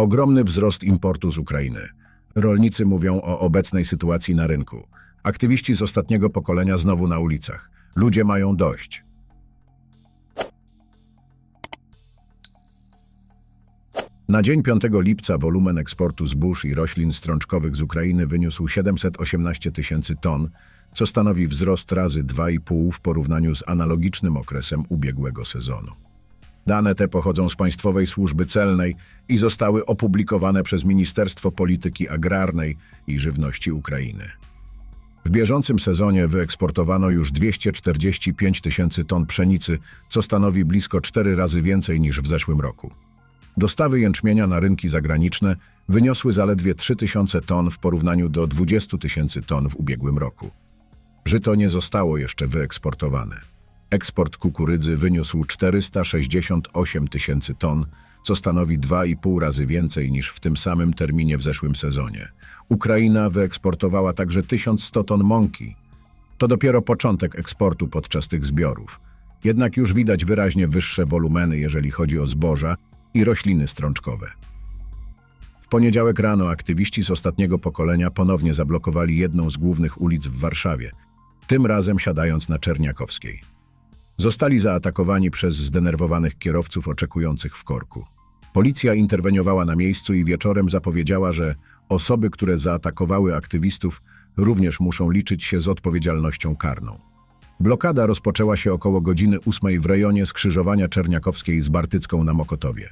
Ogromny wzrost importu z Ukrainy. Rolnicy mówią o obecnej sytuacji na rynku. Aktywiści z ostatniego pokolenia znowu na ulicach. Ludzie mają dość. Na dzień 5 lipca wolumen eksportu zbóż i roślin strączkowych z Ukrainy wyniósł 718 tysięcy ton, co stanowi wzrost razy 2,5 w porównaniu z analogicznym okresem ubiegłego sezonu. Dane te pochodzą z Państwowej Służby Celnej i zostały opublikowane przez Ministerstwo Polityki Agrarnej i Żywności Ukrainy. W bieżącym sezonie wyeksportowano już 245 tysięcy ton pszenicy, co stanowi blisko cztery razy więcej niż w zeszłym roku. Dostawy jęczmienia na rynki zagraniczne wyniosły zaledwie 3 tysiące ton w porównaniu do 20 tysięcy ton w ubiegłym roku. Żyto nie zostało jeszcze wyeksportowane. Eksport kukurydzy wyniósł 468 tysięcy ton, co stanowi 2,5 razy więcej niż w tym samym terminie w zeszłym sezonie. Ukraina wyeksportowała także 1100 ton mąki. To dopiero początek eksportu podczas tych zbiorów. Jednak już widać wyraźnie wyższe wolumeny, jeżeli chodzi o zboża i rośliny strączkowe. W poniedziałek rano aktywiści z ostatniego pokolenia ponownie zablokowali jedną z głównych ulic w Warszawie, tym razem siadając na Czerniakowskiej. Zostali zaatakowani przez zdenerwowanych kierowców oczekujących w korku. Policja interweniowała na miejscu i wieczorem zapowiedziała, że osoby, które zaatakowały aktywistów, również muszą liczyć się z odpowiedzialnością karną. Blokada rozpoczęła się około godziny 8 w rejonie skrzyżowania Czerniakowskiej z Bartycką na Mokotowie.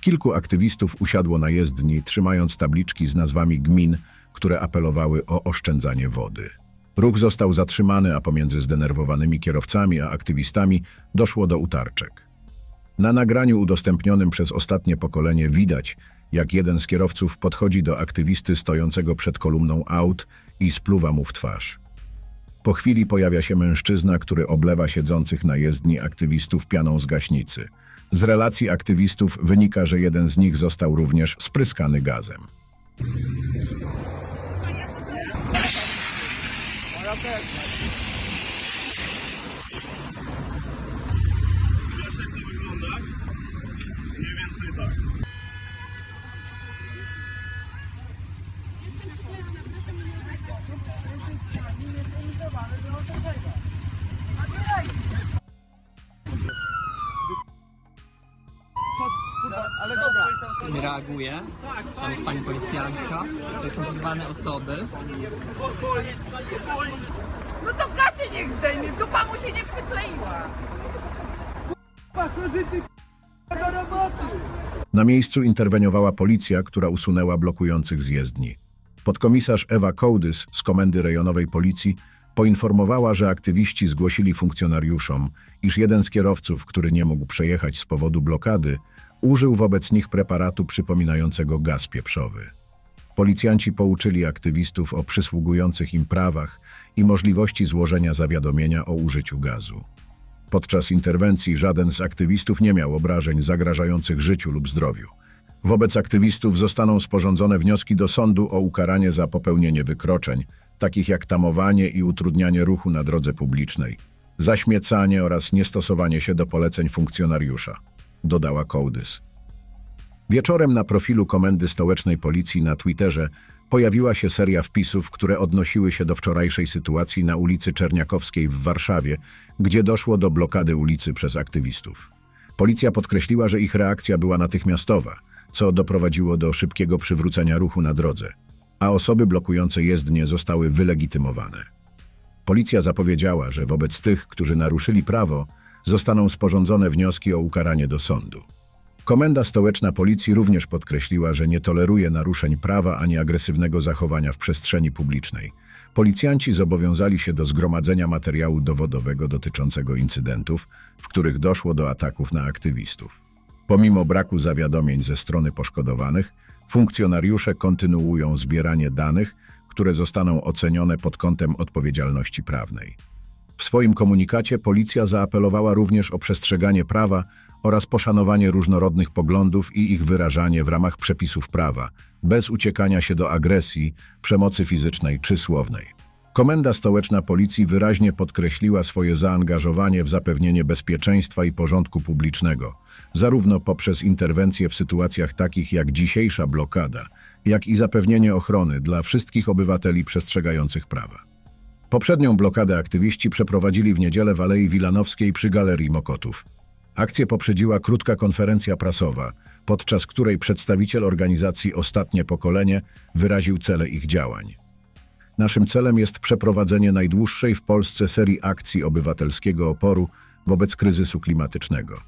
Kilku aktywistów usiadło na jezdni, trzymając tabliczki z nazwami gmin, które apelowały o oszczędzanie wody. Ruch został zatrzymany, a pomiędzy zdenerwowanymi kierowcami a aktywistami doszło do utarczek. Na nagraniu udostępnionym przez ostatnie pokolenie widać, jak jeden z kierowców podchodzi do aktywisty stojącego przed kolumną aut i spluwa mu w twarz. Po chwili pojawia się mężczyzna, który oblewa siedzących na jezdni aktywistów pianą z gaśnicy. Z relacji aktywistów wynika, że jeden z nich został również spryskany gazem. good. Reaguje. Tam jest pani policjantka. To są osoby. No to gacie niech zdejmie, dupa mu się nie przykleiła. Na miejscu interweniowała policja, która usunęła blokujących z jezdni. Podkomisarz Ewa Kołdys z Komendy Rejonowej Policji poinformowała, że aktywiści zgłosili funkcjonariuszom, iż jeden z kierowców, który nie mógł przejechać z powodu blokady, użył wobec nich preparatu przypominającego gaz pieprzowy. Policjanci pouczyli aktywistów o przysługujących im prawach i możliwości złożenia zawiadomienia o użyciu gazu. Podczas interwencji żaden z aktywistów nie miał obrażeń zagrażających życiu lub zdrowiu. Wobec aktywistów zostaną sporządzone wnioski do sądu o ukaranie za popełnienie wykroczeń, takich jak tamowanie i utrudnianie ruchu na drodze publicznej, zaśmiecanie oraz niestosowanie się do poleceń funkcjonariusza, dodała Kołdys. Wieczorem na profilu Komendy Stołecznej Policji na Twitterze pojawiła się seria wpisów, które odnosiły się do wczorajszej sytuacji na ulicy Czerniakowskiej w Warszawie, gdzie doszło do blokady ulicy przez aktywistów. Policja podkreśliła, że ich reakcja była natychmiastowa, co doprowadziło do szybkiego przywrócenia ruchu na drodze, a osoby blokujące jezdnie zostały wylegitymowane. Policja zapowiedziała, że wobec tych, którzy naruszyli prawo, zostaną sporządzone wnioski o ukaranie do sądu. Komenda Stołeczna Policji również podkreśliła, że nie toleruje naruszeń prawa ani agresywnego zachowania w przestrzeni publicznej. Policjanci zobowiązali się do zgromadzenia materiału dowodowego dotyczącego incydentów, w których doszło do ataków na aktywistów. Pomimo braku zawiadomień ze strony poszkodowanych, funkcjonariusze kontynuują zbieranie danych, które zostaną ocenione pod kątem odpowiedzialności prawnej. W swoim komunikacie policja zaapelowała również o przestrzeganie prawa oraz poszanowanie różnorodnych poglądów i ich wyrażanie w ramach przepisów prawa, bez uciekania się do agresji, przemocy fizycznej czy słownej. Komenda Stołeczna Policji wyraźnie podkreśliła swoje zaangażowanie w zapewnienie bezpieczeństwa i porządku publicznego, zarówno poprzez interwencje w sytuacjach takich jak dzisiejsza blokada, jak i zapewnienie ochrony dla wszystkich obywateli przestrzegających prawa. Poprzednią blokadę aktywiści przeprowadzili w niedzielę w Alei Wilanowskiej przy Galerii Mokotów. Akcję poprzedziła krótka konferencja prasowa, podczas której przedstawiciel organizacji Ostatnie Pokolenie wyraził cele ich działań. Naszym celem jest przeprowadzenie najdłuższej w Polsce serii akcji obywatelskiego oporu wobec kryzysu klimatycznego.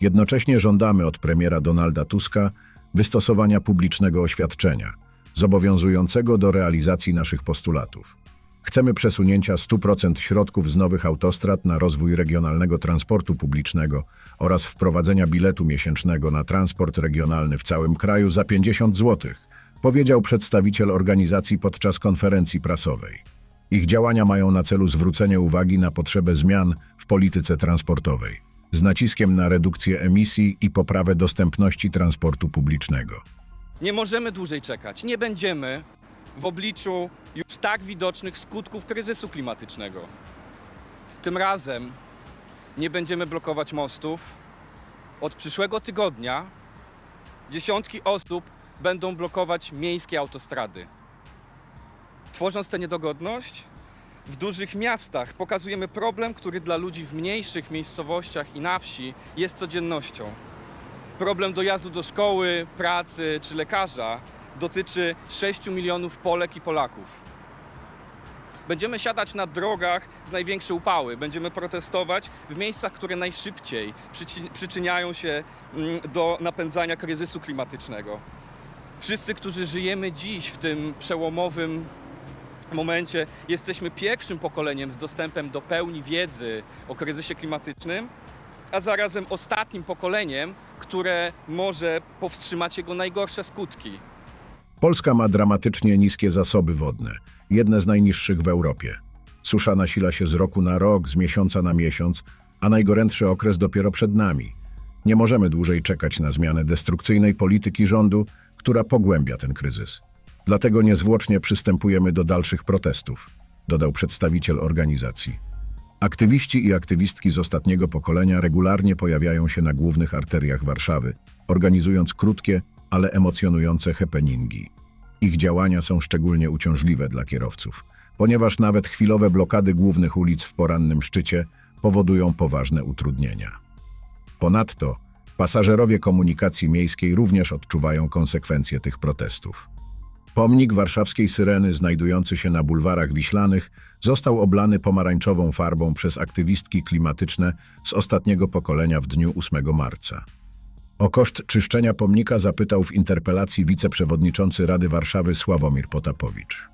Jednocześnie żądamy od premiera Donalda Tuska wystosowania publicznego oświadczenia, zobowiązującego do realizacji naszych postulatów. Chcemy przesunięcia 100% środków z nowych autostrad na rozwój regionalnego transportu publicznego oraz wprowadzenia biletu miesięcznego na transport regionalny w całym kraju za 50 zł, powiedział przedstawiciel organizacji podczas konferencji prasowej. Ich działania mają na celu zwrócenie uwagi na potrzebę zmian w polityce transportowej, z naciskiem na redukcję emisji i poprawę dostępności transportu publicznego. Nie możemy dłużej czekać. Nie będziemy w obliczu już tak widocznych skutków kryzysu klimatycznego. Tym razem nie będziemy blokować mostów. Od przyszłego tygodnia dziesiątki osób będą blokować miejskie autostrady. Tworząc tę niedogodność, w dużych miastach pokazujemy problem, który dla ludzi w mniejszych miejscowościach i na wsi jest codziennością. Problem dojazdu do szkoły, pracy czy lekarza dotyczy 6 milionów Polek i Polaków. Będziemy siadać na drogach w największe upały, będziemy protestować w miejscach, które najszybciej przyczyniają się mm, do napędzania kryzysu klimatycznego. Wszyscy, którzy żyjemy dziś w tym przełomowym momencie, jesteśmy pierwszym pokoleniem z dostępem do pełni wiedzy o kryzysie klimatycznym, a zarazem ostatnim pokoleniem, które może powstrzymać jego najgorsze skutki. Polska ma dramatycznie niskie zasoby wodne, jedne z najniższych w Europie. Susza nasila się z roku na rok, z miesiąca na miesiąc, a najgorętszy okres dopiero przed nami. Nie możemy dłużej czekać na zmianę destrukcyjnej polityki rządu, która pogłębia ten kryzys. Dlatego niezwłocznie przystępujemy do dalszych protestów, dodał przedstawiciel organizacji. Aktywiści i aktywistki z ostatniego pokolenia regularnie pojawiają się na głównych arteriach Warszawy, organizując krótkie, ale emocjonujące happeningi. Ich działania są szczególnie uciążliwe dla kierowców, ponieważ nawet chwilowe blokady głównych ulic w porannym szczycie powodują poważne utrudnienia. Ponadto pasażerowie komunikacji miejskiej również odczuwają konsekwencje tych protestów. Pomnik warszawskiej Syreny, znajdujący się na bulwarach Wiślanych, został oblany pomarańczową farbą przez aktywistki klimatyczne z ostatniego pokolenia w dniu 8 marca. O koszt czyszczenia pomnika zapytał w interpelacji wiceprzewodniczący Rady Warszawy Sławomir Potapowicz.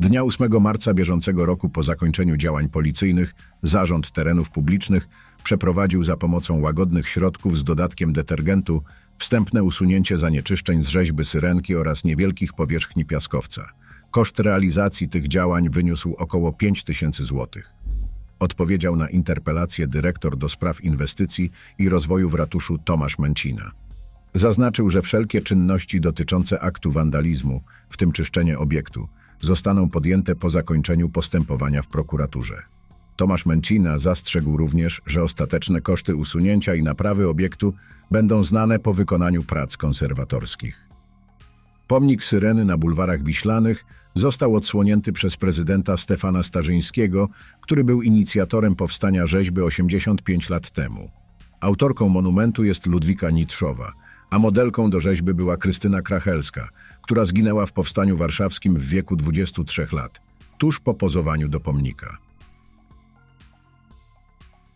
Dnia 8 marca bieżącego roku po zakończeniu działań policyjnych Zarząd Terenów Publicznych przeprowadził za pomocą łagodnych środków z dodatkiem detergentu wstępne usunięcie zanieczyszczeń z rzeźby syrenki oraz niewielkich powierzchni piaskowca. Koszt realizacji tych działań wyniósł około 5 tysięcy złotych. Odpowiedział na interpelację dyrektor do spraw inwestycji i rozwoju w ratuszu Tomasz Męcina. Zaznaczył, że wszelkie czynności dotyczące aktu wandalizmu, w tym czyszczenie obiektu, zostaną podjęte po zakończeniu postępowania w prokuraturze. Tomasz Męcina zastrzegł również, że ostateczne koszty usunięcia i naprawy obiektu będą znane po wykonaniu prac konserwatorskich. Pomnik Syreny na bulwarach Wiślanych został odsłonięty przez prezydenta Stefana Starzyńskiego, który był inicjatorem powstania rzeźby 85 lat temu. Autorką monumentu jest Ludwika Nitrzowa, a modelką do rzeźby była Krystyna Krachelska, która zginęła w powstaniu warszawskim w wieku 23 lat, tuż po pozowaniu do pomnika.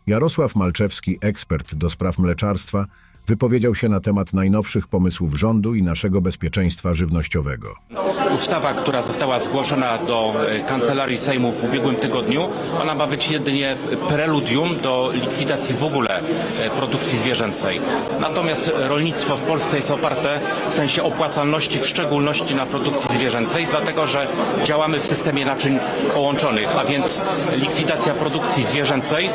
Jarosław Malczewski, ekspert do spraw mleczarstwa, wypowiedział się na temat najnowszych pomysłów rządu i naszego bezpieczeństwa żywnościowego. Ustawa, która została zgłoszona do e, Kancelarii Sejmu w ubiegłym tygodniu, ona ma być jedynie preludium do likwidacji w ogóle e, produkcji zwierzęcej. Natomiast rolnictwo w Polsce jest oparte w sensie opłacalności, w szczególności na produkcji zwierzęcej, dlatego że działamy w systemie naczyń połączonych, a więc likwidacja produkcji zwierzęcej,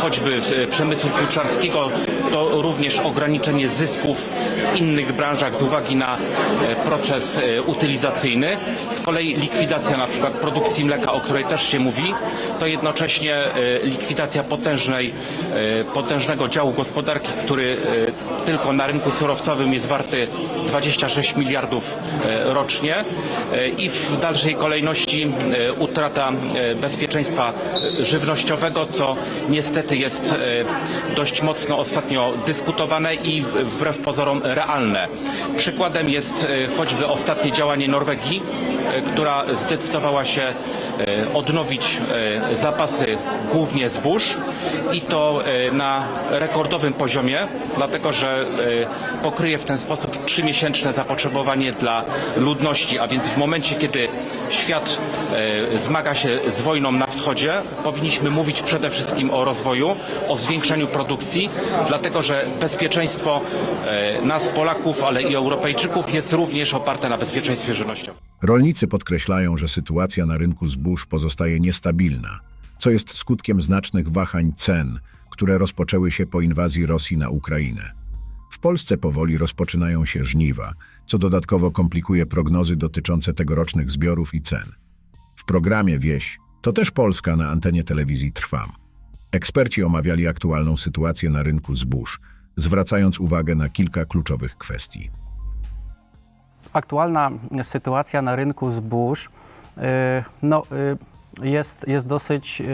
choćby e, przemysłu futrzarskiego, to również ograniczenie zysków w innych branżach z uwagi na e, proces e, utylizacyjny. Z kolei likwidacja na przykład produkcji mleka, o której też się mówi, to jednocześnie e, likwidacja potężnej, potężnego działu gospodarki, który tylko na rynku surowcowym jest warty 26 miliardów rocznie i w dalszej kolejności utrata bezpieczeństwa żywnościowego, co niestety jest dość mocno ostatnio dyskutowane i wbrew pozorom realne. Przykładem jest e, choćby ostatnie działanie Norwegii, która zdecydowała się e, odnowić e, zapasy głównie zbóż i to e, na rekordowym poziomie, dlatego że pokryje w ten sposób trzymiesięczne zapotrzebowanie dla ludności, a więc w momencie, kiedy świat zmaga się z wojną na wschodzie, powinniśmy mówić przede wszystkim o rozwoju, o zwiększaniu produkcji, dlatego że bezpieczeństwo nas, Polaków, ale i Europejczyków jest również oparte na bezpieczeństwie żywnościowym. Rolnicy podkreślają, że sytuacja na rynku zbóż pozostaje niestabilna, co jest skutkiem znacznych wahań cen, które rozpoczęły się po inwazji Rosji na Ukrainę. W Polsce powoli rozpoczynają się żniwa, co dodatkowo komplikuje prognozy dotyczące tegorocznych zbiorów i cen. W programie Wieś to też Polska na antenie telewizji Trwam. Eksperci omawiali aktualną sytuację na rynku zbóż, zwracając uwagę na kilka kluczowych kwestii. Aktualna sytuacja na rynku zbóż y, no, y, jest, jest dosyć y,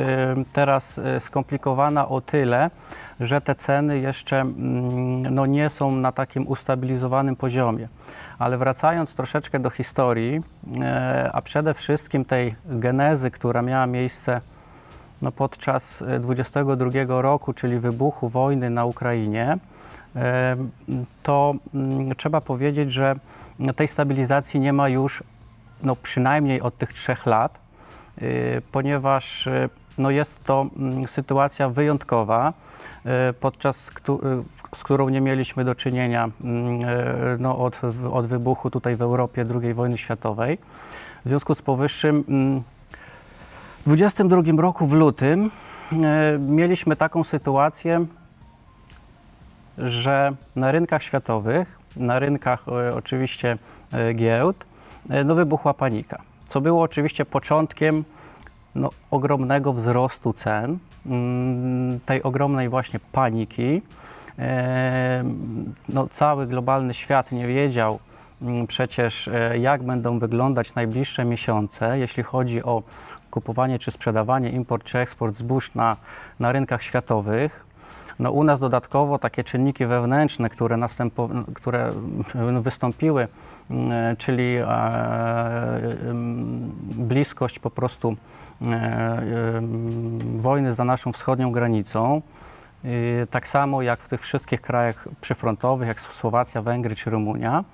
teraz skomplikowana o tyle, że te ceny jeszcze mm, no, nie są na takim ustabilizowanym poziomie. Ale wracając troszeczkę do historii, a przede wszystkim tej genezy, która miała miejsce no, podczas y, 22 roku, czyli wybuchu wojny na Ukrainie, to mm, trzeba powiedzieć, że tej stabilizacji nie ma już no, przynajmniej od tych trzech lat, y, ponieważ y, no, jest to mm, sytuacja wyjątkowa, y, podczas z którą nie mieliśmy do czynienia mm, no, od, od wybuchu tutaj w Europie II wojny światowej. W związku z powyższym w 22 roku w lutym mieliśmy taką sytuację, że na rynkach światowych, na rynkach e, oczywiście e, giełd, e, no wybuchła panika, co było oczywiście początkiem no, ogromnego wzrostu cen, mm, tej ogromnej właśnie paniki. No, cały globalny świat nie wiedział mm, przecież, jak będą wyglądać najbliższe miesiące, jeśli chodzi o kupowanie czy sprzedawanie, import czy eksport zbóż na, na rynkach światowych. No, u nas dodatkowo takie czynniki wewnętrzne, które, następo, które mm, wystąpiły, mm, czyli e, em, bliskość po prostu e, em, wojny za naszą wschodnią granicą, tak samo jak w tych wszystkich krajach przyfrontowych, jak Słowacja, Węgry czy Rumunia.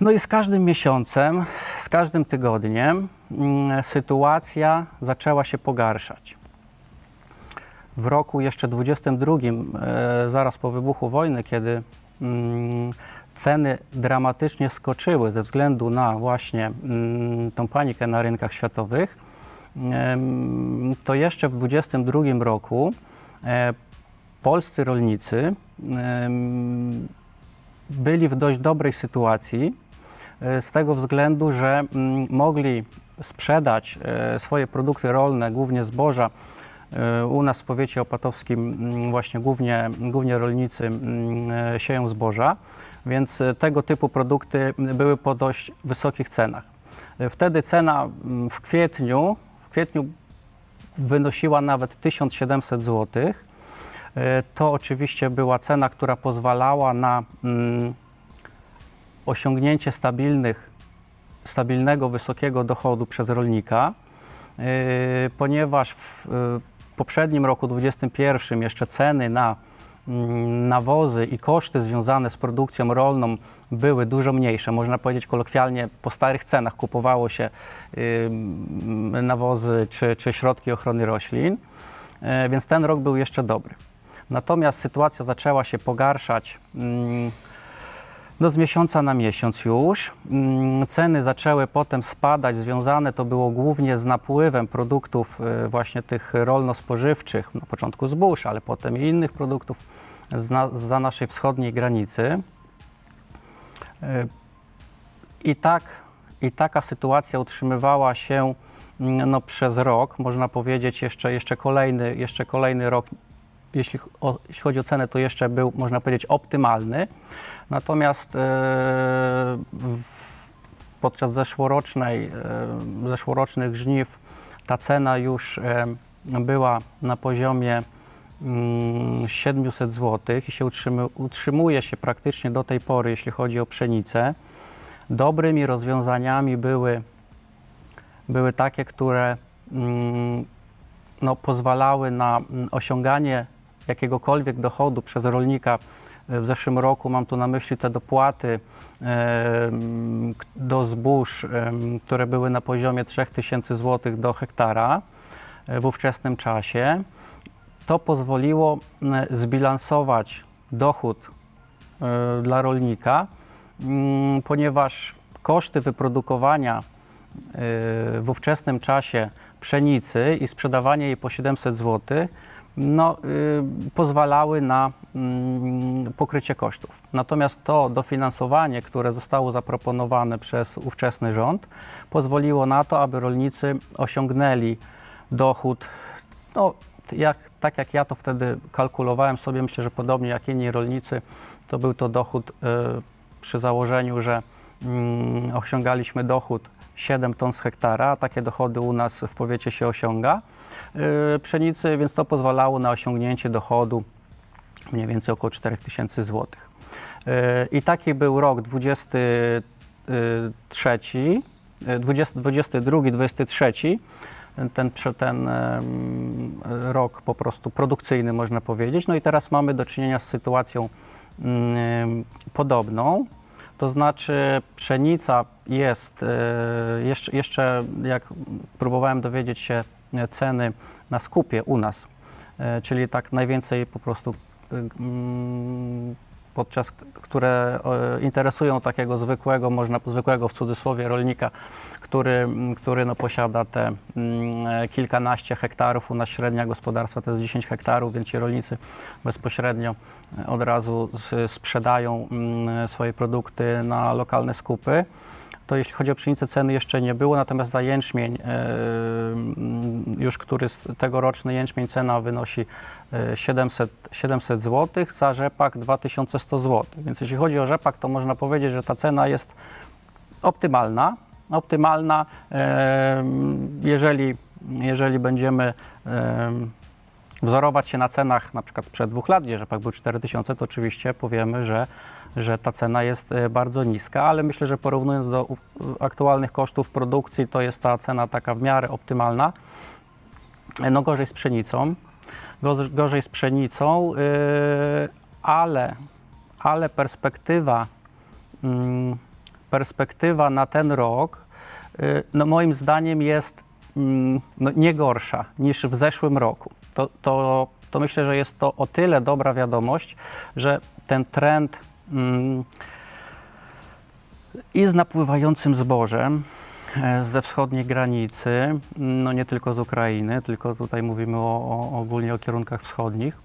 No i z każdym miesiącem, z każdym tygodniem mm, sytuacja zaczęła się pogarszać. W roku jeszcze 22, e, zaraz po wybuchu wojny, kiedy mm, ceny dramatycznie skoczyły ze względu na właśnie mm, tą panikę na rynkach światowych, to jeszcze w 22 roku e, polscy rolnicy byli w dość dobrej sytuacji e, z tego względu, że mm, mogli sprzedać swoje produkty rolne, głównie zboża. U nas w powiecie opatowskim mm, właśnie głównie, głównie rolnicy mm, e, sieją zboża, więc tego typu produkty były po dość wysokich cenach. Wtedy cena mm, w kwietniu, w kwietniu wynosiła nawet 1700 zł. E, To oczywiście była cena, która pozwalała na osiągnięcie stabilnych, stabilnego, wysokiego dochodu przez rolnika, e, ponieważ w poprzednim roku 2021 jeszcze ceny na mm, nawozy i koszty związane z produkcją rolną były dużo mniejsze. Można powiedzieć kolokwialnie, po starych cenach kupowało się nawozy czy, czy środki ochrony roślin, e, więc ten rok był jeszcze dobry. Natomiast sytuacja zaczęła się pogarszać no z miesiąca na miesiąc już. Mm, Ceny zaczęły potem spadać, związane to było głównie z napływem produktów e, właśnie tych rolno-spożywczych, na początku zbóż, ale potem i innych produktów za, naszej wschodniej granicy. E, I tak, i taka sytuacja utrzymywała się mm, no, przez rok, można powiedzieć, jeszcze, jeszcze, kolejny, jeszcze kolejny rok, jeśli, o, jeśli chodzi o cenę, to jeszcze był, można powiedzieć, optymalny. Natomiast e, podczas zeszłorocznej, e, zeszłorocznych żniw ta cena już e, była na poziomie mm, 700 zł i się utrzymu, utrzymuje się praktycznie do tej pory, jeśli chodzi o pszenicę. Dobrymi rozwiązaniami były, były takie, które mm, no, pozwalały na mm, osiąganie jakiegokolwiek dochodu przez rolnika w zeszłym roku. Mam tu na myśli te dopłaty k- do zbóż, em, które były na poziomie 3000 zł do hektara e, w ówczesnym czasie. To pozwoliło zbilansować dochód e, dla rolnika, ponieważ koszty wyprodukowania w ówczesnym czasie pszenicy i sprzedawanie jej po 700 zł no, y, pozwalały na mm, pokrycie kosztów. Natomiast to dofinansowanie, które zostało zaproponowane przez ówczesny rząd, pozwoliło na to, aby rolnicy osiągnęli dochód, no, jak, tak jak ja to wtedy kalkulowałem sobie, myślę, że podobnie jak inni rolnicy, to był to dochód y, przy założeniu, że mm, osiągaliśmy dochód 7 ton z hektara, takie dochody u nas w powiecie się osiąga yy, pszenicy, więc to pozwalało na osiągnięcie dochodu mniej więcej około 4000 zł. Yy, I taki był rok 23, yy, 20, 22, 23. Ten, ten rok po prostu produkcyjny, można powiedzieć. No i teraz mamy do czynienia z sytuacją mm, podobną. To znaczy pszenica jest, e, jeszcze, jeszcze jak próbowałem dowiedzieć się e, ceny na skupie u nas, e, czyli tak najwięcej po prostu e, mm, podczas, które e, interesują takiego zwykłego, można zwykłego w cudzysłowie rolnika, który, m, który no posiada te mm, e, kilkanaście hektarów, u nas średnia gospodarstwa to jest 10 hektarów, więc ci rolnicy bezpośrednio e, od razu sprzedają mm, swoje produkty na lokalne skupy. To jeśli chodzi o pszenicę, ceny jeszcze nie było, natomiast za jęczmień, e, mm, już który z- tegoroczny jęczmień cena wynosi e, 700, 700 zł, za rzepak 2100 zł. Więc jeśli chodzi o rzepak, to można powiedzieć, że ta cena jest optymalna. Optymalna, e, jeżeli, jeżeli będziemy e, wzorować się na cenach na przykład sprzed dwóch lat, gdzie rzepak był 4000, to oczywiście powiemy, że, że ta cena jest e, bardzo niska, ale myślę, że porównując do aktualnych kosztów produkcji, to jest ta cena taka w miarę optymalna. E, No gorzej z pszenicą, gorzej, z pszenicą, yy, ale, ale perspektywa, mm, perspektywa na ten rok, no moim zdaniem jest mm, no nie gorsza niż w zeszłym roku. To, to, to myślę, że jest to o tyle dobra wiadomość, że ten trend mm, i z napływającym zbożem e, ze wschodniej granicy, no nie tylko z Ukrainy, tylko tutaj mówimy o, o, ogólnie o kierunkach wschodnich.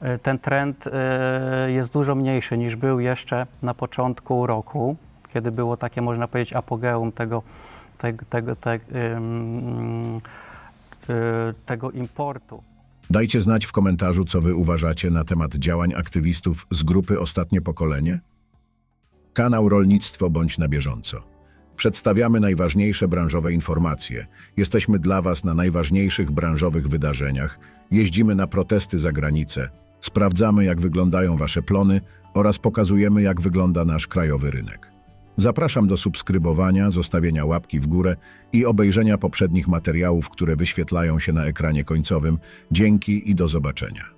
E, Ten trend e, jest dużo mniejszy niż był jeszcze na początku roku, kiedy było takie, można powiedzieć, apogeum tego, tego, tego, tego, tego importu. Dajcie znać w komentarzu, co wy uważacie na temat działań aktywistów z grupy Ostatnie Pokolenie. Kanał Rolnictwo bądź na bieżąco. Przedstawiamy najważniejsze branżowe informacje. Jesteśmy dla Was na najważniejszych branżowych wydarzeniach. Jeździmy na protesty za granicę. Sprawdzamy, jak wyglądają Wasze plony oraz pokazujemy, jak wygląda nasz krajowy rynek. Zapraszam do subskrybowania, zostawienia łapki w górę i obejrzenia poprzednich materiałów, które wyświetlają się na ekranie końcowym. Dzięki i do zobaczenia.